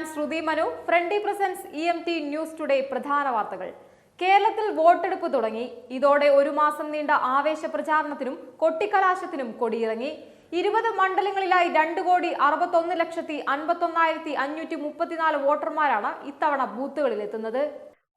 ഞാൻ ശ്രുതി മനു. ഫ്രണ്ടി presence E M T news today പ്രധാന വാർത്തകൾ. കേരളത്തിൽ വോട്ടെടുപ്പ് തുടങ്ങി. ഇതോടെ ഒരു മാസം നീണ്ട ആവേശ പ്രചാരണത്തിനും കൊട്ടിക്കലാശത്തിനും കൊടിയിറങ്ങി. ഇരുപത് മണ്ഡലങ്ങളിലായി രണ്ട് കോടി അറുപത്തൊന്ന് ലക്ഷത്തി അൻപത്തൊന്നായിരത്തി അഞ്ഞൂറ്റി മുപ്പത്തിനാല് വോട്ടർമാരാണ് ഇത്തവണ ബൂത്തുകളിലെത്തുന്നത്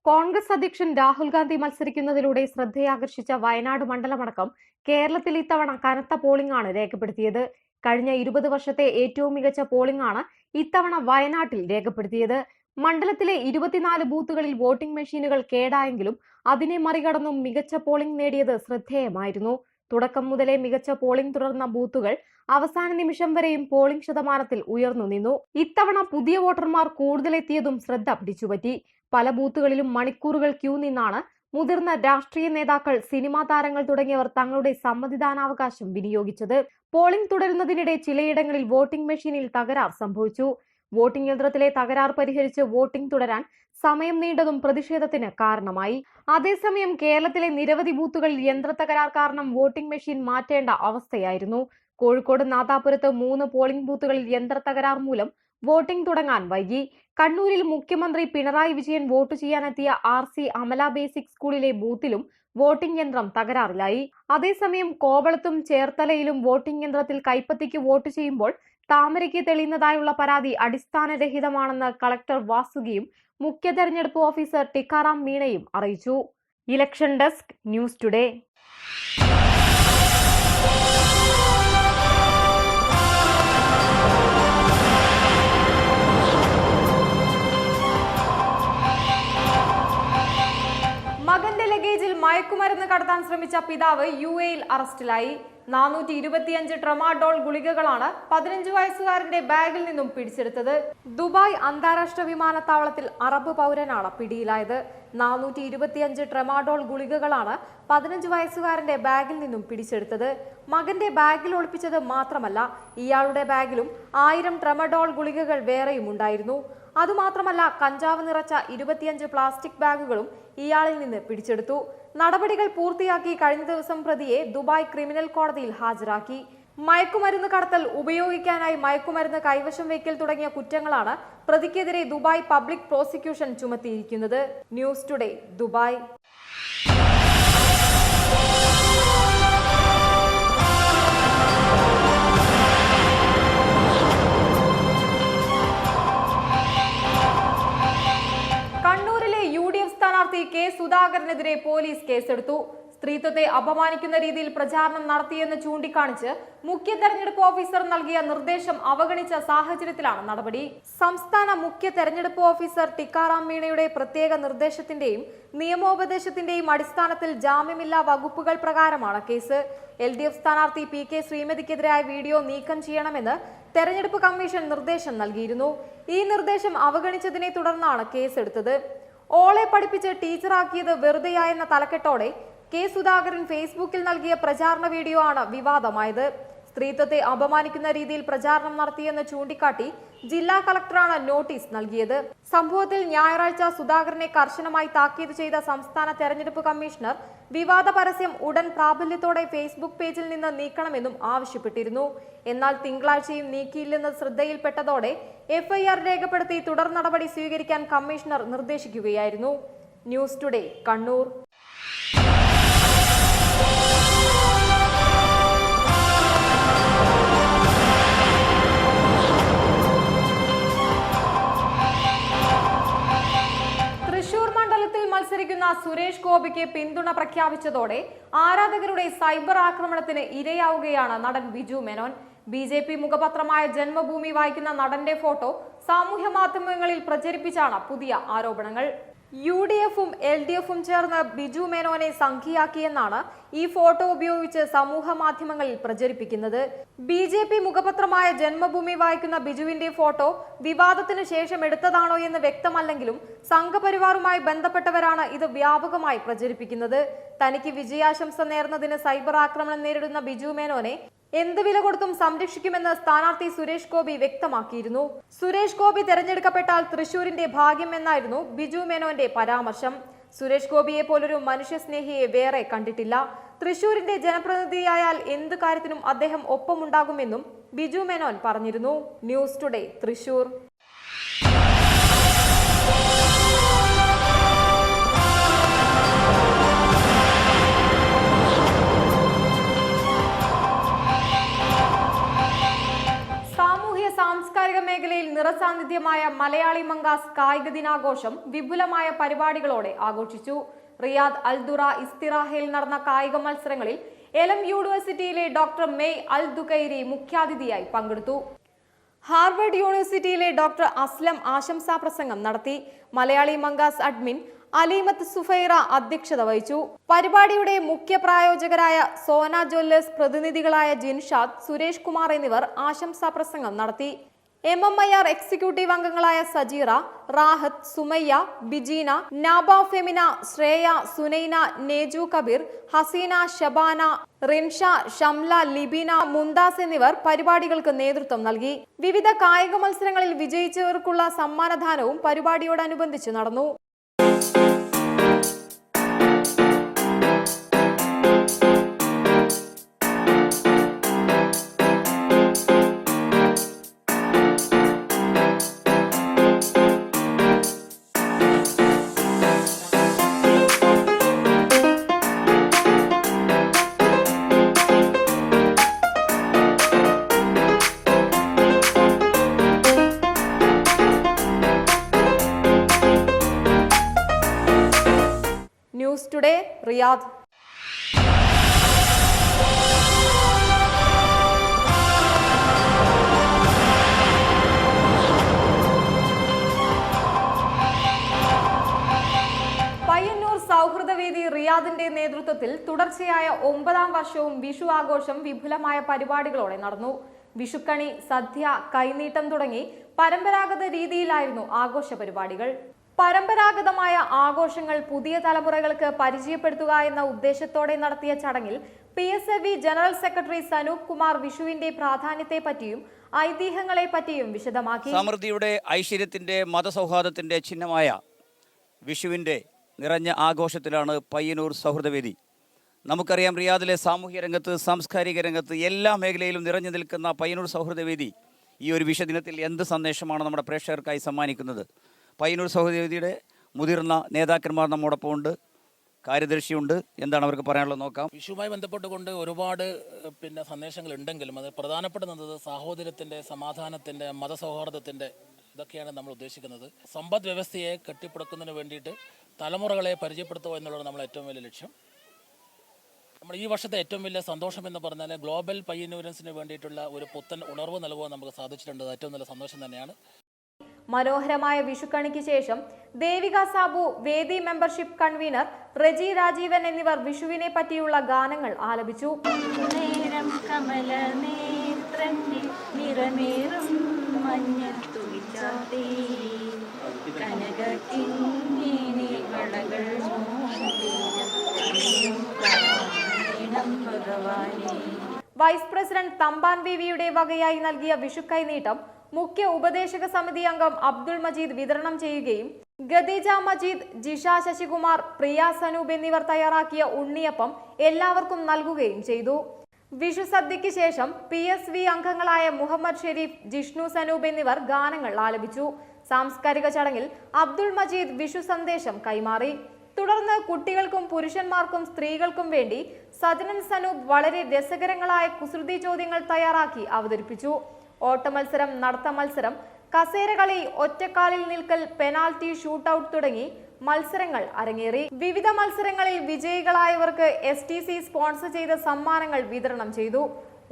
കോൺഗ്രസ് അധ്യക്ഷൻ രാഹുൽ ഗാന്ധി മത്സരിക്കുന്നതിലൂടെ ശ്രദ്ധയാകർഷിച്ച വയനാട് മണ്ഡലമടക്കം കേരളത്തിൽ ഇത്തവണ കനത്ത പോളിംഗ് ആണ് രേഖപ്പെടുത്തിയത്. കഴിഞ്ഞ ഇരുപത് വർഷത്തെ ഏറ്റവും മികച്ച പോളിംഗ് ആണ് ഇത്തവണ വയനാട്ടിൽ രേഖപ്പെടുത്തിയത്. മണ്ഡലത്തിലെ ഇരുപത്തിനാല് ബൂത്തുകളിൽ വോട്ടിംഗ് മെഷീനുകൾ കേടായെങ്കിലും അതിനെ മറികടന്നും മികച്ച പോളിംഗ് നേടിയത് ശ്രദ്ധേയമായിരുന്നു. തുടക്കം മുതലേ മികച്ച പോളിംഗ് തുടർന്ന ബൂത്തുകൾ അവസാന നിമിഷം വരെയും പോളിംഗ് ശതമാനത്തിൽ ഉയർന്നു നിന്നു. ഇത്തവണ പുതിയ വോട്ടർമാർ കൂടുതലെത്തിയതും ശ്രദ്ധ പിടിച്ചുപറ്റി. പല ബൂത്തുകളിലും മണിക്കൂറുകൾ ക്യൂ നിന്നാണ് മുതിർന്ന രാഷ്ട്രീയ നേതാക്കൾ സിനിമാ താരങ്ങൾ തുടങ്ങിയവർ തങ്ങളുടെ സമ്മതിദാനാവകാശം വിനിയോഗിച്ചത്. പോളിംഗ് തുടരുന്നതിനിടെ ചിലയിടങ്ങളിൽ വോട്ടിംഗ് മെഷീനിൽ തകരാർ സംഭവിച്ചു. വോട്ടിംഗ് യന്ത്രത്തിലെ തകരാർ പരിഹരിച്ച് വോട്ടിംഗ് തുടരാൻ സമയം നീണ്ടതും പ്രതിഷേധത്തിന് കാരണമായി. അതേസമയം കേരളത്തിലെ നിരവധി ബൂത്തുകളിൽ യന്ത്ര തകരാർ കാരണം വോട്ടിംഗ് മെഷീൻ മാറ്റേണ്ട അവസ്ഥയായിരുന്നു. കോഴിക്കോട് നാദാപുരത്ത് മൂന്ന് പോളിംഗ് ബൂത്തുകളിൽ യന്ത്ര തകരാർ മൂലം വോട്ടിംഗ് തുടങ്ങാൻ വൈകി. കണ്ണൂരിൽ മുഖ്യമന്ത്രി പിണറായി വിജയൻ വോട്ട് ചെയ്യാനെത്തിയ ആർ സി അമല ബേസിക് സ്കൂളിലെ ബൂത്തിലും വോട്ടിംഗ് യന്ത്രം തകരാറിലായി. അതേസമയം കോവളത്തും ചേർത്തലയിലും വോട്ടിംഗ് യന്ത്രത്തിൽ കൈപ്പത്തിക്ക് വോട്ട് ചെയ്യുമ്പോൾ താമരയ്ക്ക് തെളിയുന്നതായുള്ള പരാതി അടിസ്ഥാനരഹിതമാണെന്ന് കളക്ടർ വാസുകിയും മുഖ്യ തെരഞ്ഞെടുപ്പ് ഓഫീസർ ടിക്കാറാം മീണയും അറിയിച്ചു. Election desk news today. മയക്കുമരുന്ന് കടത്താൻ ശ്രമിച്ച പിതാവ് യു എയിൽ അറസ്റ്റിലായി. നാനൂറ്റി ഇരുപത്തിയഞ്ച് ട്രമാഡോൾ ഗുളികകളാണ് പതിനഞ്ച് വയസ്സുകാരന്റെ ബാഗിൽ നിന്നും പിടിച്ചെടുത്തത്. ദുബായ് അന്താരാഷ്ട്ര വിമാനത്താവളത്തിൽ അറബ് പൗരനാണ് പിടിയിലായത്. നാനൂറ്റി ഇരുപത്തിയഞ്ച് ട്രമാഡോൾ ഗുളികകളാണ് പതിനഞ്ച് വയസ്സുകാരന്റെ ബാഗിൽ നിന്നും പിടിച്ചെടുത്തത്. മകന്റെ ബാഗിൽ ഒളിപ്പിച്ചത് മാത്രമല്ല ഇയാളുടെ ബാഗിലും ആയിരം ട്രമഡോൾ ഗുളികകൾ വേറെയും ഉണ്ടായിരുന്നു. അതുമാത്രമല്ല കഞ്ചാവ് നിറച്ച ഇരുപത്തിയഞ്ച് പ്ലാസ്റ്റിക് ബാഗുകളും ഇയാളിൽ നിന്ന് പിടിച്ചെടുത്തു. നടപടികൾ പൂർത്തിയാക്കി കഴിഞ്ഞ ദിവസം പ്രതിയെ ദുബായ് ക്രിമിനൽ കോടതിയിൽ ഹാജരാക്കി. മയക്കുമരുന്ന് കടത്തൽ ഉപയോഗിക്കാനായി മയക്കുമരുന്ന് കൈവശം വയ്ക്കൽ തുടങ്ങിയ കുറ്റങ്ങളാണ് പ്രതിക്കെതിരെ Dubai public prosecution ചുമത്തിയിരിക്കുന്നത്. News today Dubai. സുധാകരനെതിരെ police കേസെടുത്തു. സ്ത്രീത്വത്തെ അപമാനിക്കുന്ന രീതിയിൽ പ്രചാരണം നടത്തിയെന്ന് ചൂണ്ടിക്കാണിച്ച് മുഖ്യ തെരഞ്ഞെടുപ്പ് ഓഫീസർ നൽകിയ നിർദ്ദേശം അവഗണിച്ച സാഹചര്യത്തിലാണ് നടപടി. സംസ്ഥാന മുഖ്യ തെരഞ്ഞെടുപ്പ് ഓഫീസർ ടിക്കാറാം മീണയുടെ പ്രത്യേക നിർദ്ദേശത്തിന്റെയും നിയമോപദേശത്തിന്റെയും അടിസ്ഥാനത്തിൽ ജാമ്യമില്ലാ വകുപ്പുകൾ പ്രകാരമാണ് കേസ്. എൽ ഡി എഫ് സ്ഥാനാർത്ഥി പി കെ ശ്രീമതിക്കെതിരായ വീഡിയോ നീക്കം ചെയ്യണമെന്ന് തെരഞ്ഞെടുപ്പ് കമ്മീഷൻ നിർദ്ദേശം നൽകിയിരുന്നു. ഈ നിർദ്ദേശം അവഗണിച്ചതിനെ തുടർന്നാണ് കേസെടുത്തത്. ഓളെ പഠിപ്പിച്ച് ടീച്ചറാക്കിയത് വെറുതെയായെന്ന തലക്കെട്ടോടെ കെ സുധാകരൻ ഫേസ്ബുക്കിൽ നൽകിയ പ്രചാരണ വീഡിയോ ആണ് വിവാദമായത്. സ്ത്രീത്വത്തെ അപമാനിക്കുന്ന രീതിയിൽ പ്രചാരണം നടത്തിയെന്ന് ചൂണ്ടിക്കാട്ടി ജില്ലാ കളക്ടറാണ് നോട്ടീസ് നൽകിയത്. സംഭവത്തിൽ ഞായറാഴ്ച സുധാകരനെ കർശനമായി താക്കീത് ചെയ്ത സംസ്ഥാന തെരഞ്ഞെടുപ്പ് കമ്മീഷണർ വിവാദ പരസ്യം ഉടൻ പ്രാബല്യത്തോടെ ഫേസ്ബുക്ക് പേജിൽ നിന്ന് നീക്കണമെന്നും ആവശ്യപ്പെട്ടിരുന്നു. എന്നാൽ തിങ്കളാഴ്ചയും നീക്കിയില്ലെന്ന് ശ്രദ്ധയിൽപ്പെട്ടതോടെ എഫ്ഐആർ രേഖപ്പെടുത്തി തുടർ നടപടി സ്വീകരിക്കാൻ കമ്മീഷണർ നിർദ്ദേശിക്കുകയായിരുന്നു. News today Kannur. മത്സരിക്കുന്ന സുരേഷ് ഗോപിക്ക് പിന്തുണ പ്രഖ്യാപിച്ചതോടെ ആരാധകരുടെ സൈബർ ആക്രമണത്തിന് ഇരയാവുകയാണ് നടൻ Biju Menon. B J P മുഖപത്രമായ Janmabhumi വായിക്കുന്ന നടന്റെ ഫോട്ടോ സാമൂഹ്യ മാധ്യമങ്ങളിൽ പ്രചരിപ്പിച്ചാണ് പുതിയ ആരോപണങ്ങൾ. യു ഡി എഫും എൽ ഡി എഫും ചേർന്ന് ബിജു മേനോനെ സംഖ്യയാക്കിയെന്നാണ് ഈ ഫോട്ടോ ഉപയോഗിച്ച് സമൂഹ മാധ്യമങ്ങളിൽ പ്രചരിപ്പിക്കുന്നത്. ബി ജെ പി മുഖപത്രമായ ജന്മഭൂമി വായിക്കുന്ന ബിജുവിന്റെ ഫോട്ടോ വിവാദത്തിന് ശേഷം എടുത്തതാണോ എന്ന് വ്യക്തമല്ലെങ്കിലും സംഘപരിവാറുമായി ബന്ധപ്പെട്ടവരാണ് ഇത് വ്യാപകമായി പ്രചരിപ്പിക്കുന്നത്. തനിക്ക് വിജയാശംസ നേർന്നതിന് സൈബർ ആക്രമണം നേരിടുന്ന ബിജു മേനോനെ എന്ത് വില കൊടുത്തും സംരക്ഷിക്കുമെന്ന് സ്ഥാനാർത്ഥി സുരേഷ് ഗോപി വ്യക്തമാക്കിയിരുന്നു. സുരേഷ് ഗോപി തെരഞ്ഞെടുക്കപ്പെട്ടാൽ തൃശൂരിന്റെ ഭാഗ്യമെന്നായിരുന്നു ബിജു മേനോന്റെ പരാമർശം. സുരേഷ് ഗോപിയെ പോലൊരു മനുഷ്യസ്നേഹിയെ വേറെ കണ്ടിട്ടില്ല. തൃശൂരിന്റെ ജനപ്രതിനിധിയായാൽ എന്ത് കാര്യത്തിനും അദ്ദേഹം ഒപ്പമുണ്ടാകുമെന്നും ബിജു മേനോൻ പറഞ്ഞിരുന്നു. News today Thrissur. സാന്നിധ്യമായ മലയാളി മങ്കാസ് കായിക ദിനാഘോഷം വിപുലമായ പരിപാടികളോടെ ആഘോഷിച്ചു. റിയാദ് അൽദുറ ഇസ്തിറാഹയിൽ നടന്ന കായിക മത്സരങ്ങളിൽ എലം യൂണിവേഴ്സിറ്റിയിലെ ഡോക്ടർ മെയ് അൽ ദുഖൈരി മുഖ്യാതിഥിയായി പങ്കെടുത്തു. ഹാർവർഡ് യൂണിവേഴ്സിറ്റിയിലെ ഡോക്ടർ അസ്ലം ആശംസാ പ്രസംഗം നടത്തി. മലയാളി മങ്കാസ് അഡ്മിൻ അലീമത്ത് സുഫൈറ അധ്യക്ഷത വഹിച്ചു. പരിപാടിയുടെ മുഖ്യ പ്രായോജകരായ സോന ജ്വല്ലേഴ്സ് പ്രതിനിധികളായ ജിൻഷാദ് സുരേഷ് കുമാർ എന്നിവർ ആശംസാ പ്രസംഗം നടത്തി. M M I R executive അംഗങ്ങളായ സജീറ റാഹത്ത് സുമയ്യ ബിജീന നാബ ഫെമിന ശ്രേയ സുനൈന നേജു കബീർ ഹസീന ഷബാന റിൻഷ ഷംല ലിബിന മുന്താസ് എന്നിവർ പരിപാടികൾക്ക് നേതൃത്വം നൽകി. വിവിധ കായിക മത്സരങ്ങളിൽ വിജയിച്ചവർക്കുള്ള സമ്മാനദാനവും പരിപാടിയോടനുബന്ധിച്ച് നടന്നു. News today Riyadh. പയ്യന്നൂർ സൗഹൃദവേദി റിയാദിന്റെ നേതൃത്വത്തിൽ തുടർച്ചയായ ഒമ്പതാം വർഷവും വിഷു ആഘോഷം വിപുലമായ പരിപാടികളോടെ നടന്നു. വിഷുക്കണി സദ്യ കൈനീട്ടം തുടങ്ങി പരമ്പരാഗത രീതിയിലായിരുന്നു ആഘോഷ പരിപാടികൾ. പരമ്പരാഗതമായ ആഘോഷങ്ങൾ പുതിയ തലമുറകൾക്ക് പരിചയപ്പെടുത്തുക എന്ന ഉദ്ദേശത്തോടെ നടത്തിയ ചടങ്ങിൽ P S A V general secretary Sanoop Kumar വിഷുവിന്റെ പ്രാധാന്യത്തെ പറ്റിയും ഐതിഹ്യങ്ങളെ പറ്റിയും വിശദമാക്കി. സമൃദ്ധിയുടെ ഐശ്വര്യത്തിന്റെ മതസൗഹാർദ്ദത്തിന്റെ ചിഹ്നമായ വിഷുവിന്റെ നിറഞ്ഞ ആഘോഷത്തിലാണ് പയ്യന്നൂർ സൗഹൃദവേദി നമുക്കറിയാം റിയാദിലെ സാമൂഹ്യ രംഗത്ത് സാംസ്കാരിക രംഗത്ത് എല്ലാ മേഖലയിലും നിറഞ്ഞു നിൽക്കുന്ന പയ്യന്നൂർ സൗഹൃദവേദി ഈ ഒരു വിഷുദിനത്തിൽ എന്ത് സന്ദേശമാണ് നമ്മുടെ പ്രേക്ഷകർക്കായി സമ്മാനിക്കുന്നത്? പയ്യന്നൂർ സഹോദരിയുടെ മുതിർന്ന നേതാക്കന്മാർ നമ്മോടൊപ്പം ഉണ്ട്. കാര്യദർശിയുണ്ട്. എന്താണ് അവർക്ക് പറയാനുള്ളത് നോക്കാം. വിഷുവുമായി ബന്ധപ്പെട്ടുകൊണ്ട് ഒരുപാട് പിന്നെ സന്ദേശങ്ങൾ ഉണ്ടെങ്കിലും അത് പ്രധാനപ്പെടുന്നത് സാഹോദര്യത്തിന്റെ സമാധാനത്തിന്റെ മതസൗഹാർദ്ദത്തിന്റെ ഇതൊക്കെയാണ് നമ്മൾ ഉദ്ദേശിക്കുന്നത്. സമ്പദ് വ്യവസ്ഥയെ കെട്ടിപ്പടുക്കുന്നതിന് വേണ്ടിയിട്ട് തലമുറകളെ പരിചയപ്പെടുത്തുക എന്നുള്ളത് നമ്മൾ ഏറ്റവും വലിയ ലക്ഷ്യം. നമ്മൾ ഈ വർഷത്തെ ഏറ്റവും വലിയ സന്തോഷം എന്ന് പറഞ്ഞാൽ ഗ്ലോബൽ പയ്യന്നൂരൻസിന് വേണ്ടിയിട്ടുള്ള ഒരു പുത്തൻ ഉണർവ് നൽകുവാൻ നമുക്ക് സാധിച്ചിട്ടുണ്ട്. ഏറ്റവും നല്ല സന്തോഷം തന്നെയാണ്. മനോഹരമായ വിഷുക്കണിക്ക് ശേഷം ദേവിക സാബു വേദി മെമ്പർഷിപ്പ് കൺവീനർ റെജി രാജീവൻ എന്നിവർ വിഷുവിനെ പറ്റിയുള്ള ഗാനങ്ങൾ ആലപിച്ചു. വൈസ് പ്രസിഡന്റ് തമ്പാൻ ബീവിയുടെ വകയായി നൽകിയ വിഷുക്കൈ നീട്ടം മുഖ്യ ഉപദേശക സമിതി അംഗം അബ്ദുൾ മജീദ് വിതരണം ചെയ്യുകയും ഗദീജ മജീദ് ജിഷ ശശികുമാർ പ്രിയ സനൂപ് എന്നിവർ തയ്യാറാക്കിയ ഉണ്ണിയപ്പം എല്ലാവർക്കും നൽകുകയും ചെയ്തു. വിഷുസദ്യയ്ക്ക് ശേഷം പി എസ് വി അംഗങ്ങളായ മുഹമ്മദ് ഷെരീഫ് ജിഷ്ണു സനൂപ് എന്നിവർ ഗാനങ്ങൾ ആലപിച്ചു. സാംസ്കാരിക ചടങ്ങിൽ അബ്ദുൾ മജീദ് വിഷു സന്ദേശം കൈമാറി. തുടർന്ന് കുട്ടികൾക്കും പുരുഷന്മാർക്കും സ്ത്രീകൾക്കും വേണ്ടി സജനൻ സനൂപ് വളരെ രസകരങ്ങളായ കുസൃതി ചോദ്യങ്ങൾ തയ്യാറാക്കി അവതരിപ്പിച്ചു. ഓട്ടമത്സരം നടത്ത മത്സരം കസേരകളി ഒറ്റക്കാലിൽ നിൽക്കൽ പെനാൽറ്റി ഷൂട്ടൌട്ട് തുടങ്ങി മത്സരങ്ങൾ അരങ്ങേറി. വിവിധ മത്സരങ്ങളിൽ വിജയികളായവർക്ക് എസ് ടി സി സ്പോൺസർ ചെയ്ത സമ്മാനങ്ങൾ വിതരണം ചെയ്തു.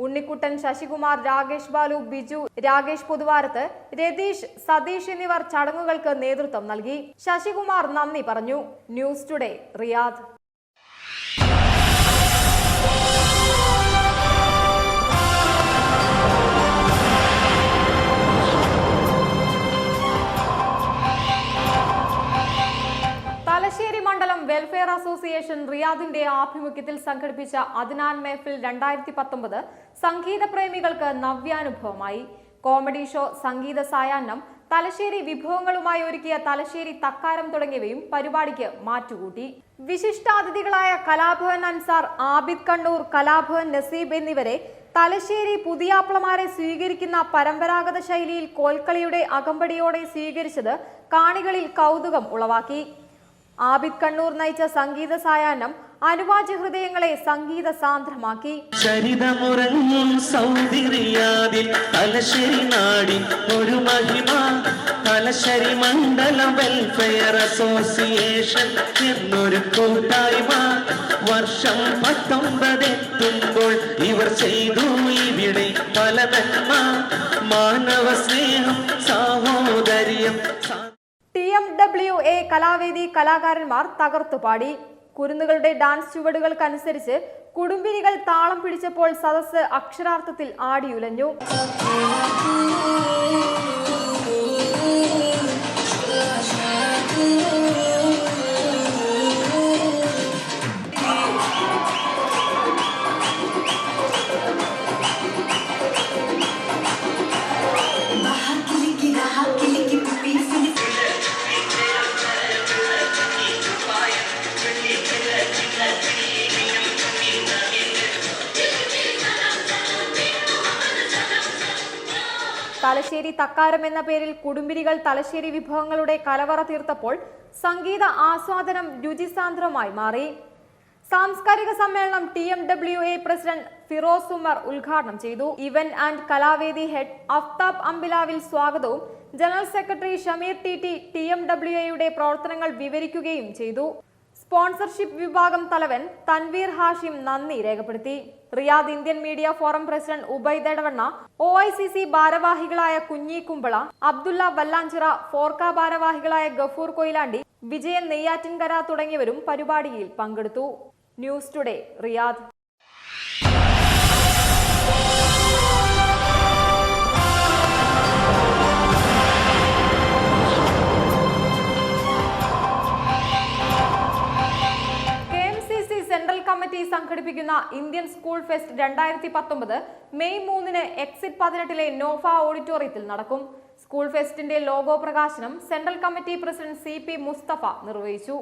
ഉണ്ണിക്കുട്ടൻ ശശികുമാർ രാകേഷ് ബാലു ബിജു രാകേഷ് പൊതുവാരത്ത് രതീഷ് സതീഷ് എന്നിവർ ചടങ്ങുകൾക്ക് നേതൃത്വം നൽകി. ശശികുമാർ നന്ദി പറഞ്ഞു. News today Riyadh. അസോസിയേഷൻ റിയാദിന്റെ ആഭിമുഖ്യത്തിൽ സംഘടിപ്പിച്ച അദ്നാൻ മേഫിൽ രണ്ടായിരത്തി പത്തൊമ്പത് സംഗീത പ്രേമികൾക്ക് നവ്യാനുഭവമായി. കോമഡി ഷോ സംഗീത സായാഹ്നം തലശ്ശേരി വിഭവങ്ങളുമായി ഒരുക്കിയ തലശ്ശേരി തക്കാരം തുടങ്ങിയവയും പരിപാടിക്ക് മാറ്റുകൂട്ടി. വിശിഷ്ടാതിഥികളായ കലാഭവൻ അൻസാർ ആബിദ് കണ്ണൂർ കലാഭവൻ നസീബ് എന്നിവരെ തലശ്ശേരി പുതിയാപ്ലമാരെ സ്വീകരിക്കുന്ന പരമ്പരാഗത ശൈലിയിൽ കോൽക്കളിയുടെ അകമ്പടിയോടെ സ്വീകരിച്ചത് കാണികളിൽ കൗതുകം ഉളവാക്കി. ആബിദ് കണ്ണൂർ നയിച്ച സംഗീത സായാഹ്നം അനുവാച ഹൃദയങ്ങളെ സംഗീത സാന്ദ്രമാക്കി. തലശ്ശേരി നാടിൻ ഒരു തലശ്ശേരി മണ്ഡലം വെൽഫെയർ അസോസിയേഷൻ എന്നൊരു കൂട്ടായ്മ. വർഷം പത്തൊമ്പതെത്തുമ്പോൾ ഇവർ ചെയ്തു ഇവിടെ പല നന്മ മാനവ സ്നേഹം സാഹോദര്യം എം ഡബ്ല്യു എ കലാവേദി കലാകാരന്മാർ തകർത്തുപാടി കുരുന്നുകളുടെ ഡാൻസ് ചുവടുകൾക്കനുസരിച്ച് കുടുംബിനികൾ താളം പിടിച്ചപ്പോൾ സദസ്സ് അക്ഷരാർത്ഥത്തിൽ ആടിയുലഞ്ഞു. തലശ്ശേരി തക്കാരം എന്ന പേരിൽ കുടുംബിരികൾ തലശ്ശേരി വിഭവങ്ങളുടെ കലവറ തീർത്തപ്പോൾ സംഗീത ആസ്വാദനം രുചിസാന്ദ്രമായി മാറി. സാംസ്കാരിക സമ്മേളനം T M W A president Firoz Umar ഉദ്ഘാടനം ചെയ്തു. Event and Kalavedi head Aftab Ambilavil സ്വാഗതവും general secretary Shameer T T T M W എയുടെ പ്രവർത്തനങ്ങൾ വിവരിക്കുകയും ചെയ്തു. സ്പോൺസർഷിപ്പ് വിഭാഗം തലവൻ തൻവീർ ഹാഷിം നന്ദി രേഖപ്പെടുത്തി. Riyadh Indian media forum president Ubaid Edavanna O I C C ഭാരവാഹികളായ കുഞ്ഞി കുമ്പള അബ്ദുള്ള വല്ലാഞ്ചിറ ഫോർക്ക ഭാരവാഹികളായ ഗഫൂർ കൊയിലാണ്ടി വിജയൻ നെയ്യാറ്റിൻകര തുടങ്ങിയവരും പരിപാടിയിൽ പങ്കെടുത്തു. News today Riyadh. സംഘടിപ്പിക്കുന്ന ഇന്ത്യൻ സ്കൂൾ ഫെസ്റ്റ് രണ്ടായിരത്തി പത്തൊമ്പത് മെയ് മൂന്നിന് എക്സിറ്റ് പതിനെട്ടിലെ നോഫ ഓഡിറ്റോറിയത്തിൽ നടക്കും. സ്കൂൾ ഫെസ്റ്റിന്റെ ലോഗോ പ്രകാശനം central committee president C P Mustafa നിർവഹിച്ചു.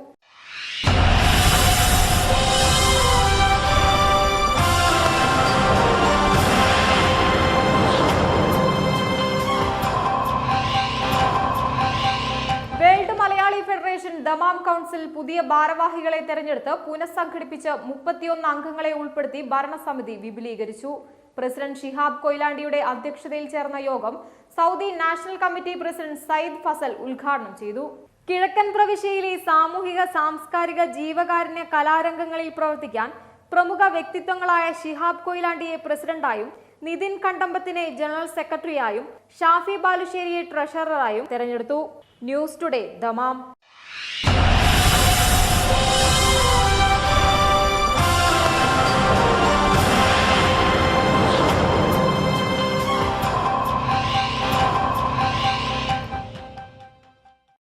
ദമാം കൗൺസിൽ പുതിയ ഭാരവാഹികളെ തെരഞ്ഞെടുത്ത് പുനഃസംഘടിപ്പിച്ച് മുപ്പത്തിയൊന്ന് അംഗങ്ങളെ ഉൾപ്പെടുത്തി ഭരണസമിതി വിപുലീകരിച്ചു. പ്രസിഡന്റ് ഷിഹാബ് കൊയിലാണ്ടിയുടെ അധ്യക്ഷതയിൽ ചേർന്ന യോഗം Saudi national committee president Sayyid Fazal ഉദ്ഘാടനം ചെയ്തു. കിഴക്കൻ പ്രവിശ്യയിലെ സാമൂഹിക സാംസ്കാരിക ജീവകാരുണ്യ കലാരംഗങ്ങളിൽ പ്രവർത്തിക്കാൻ പ്രമുഖ വ്യക്തിത്വങ്ങളായ ഷിഹാബ് കൊയിലാണ്ടിയെ പ്രസിഡന്റായും നിതിൻ കണ്ടമ്പത്തിനെ ജനറൽ സെക്രട്ടറിയായും ഷാഫി ബാലുശ്ശേരിയെ ട്രഷററായും തെരഞ്ഞെടുത്തു. News today Dammam.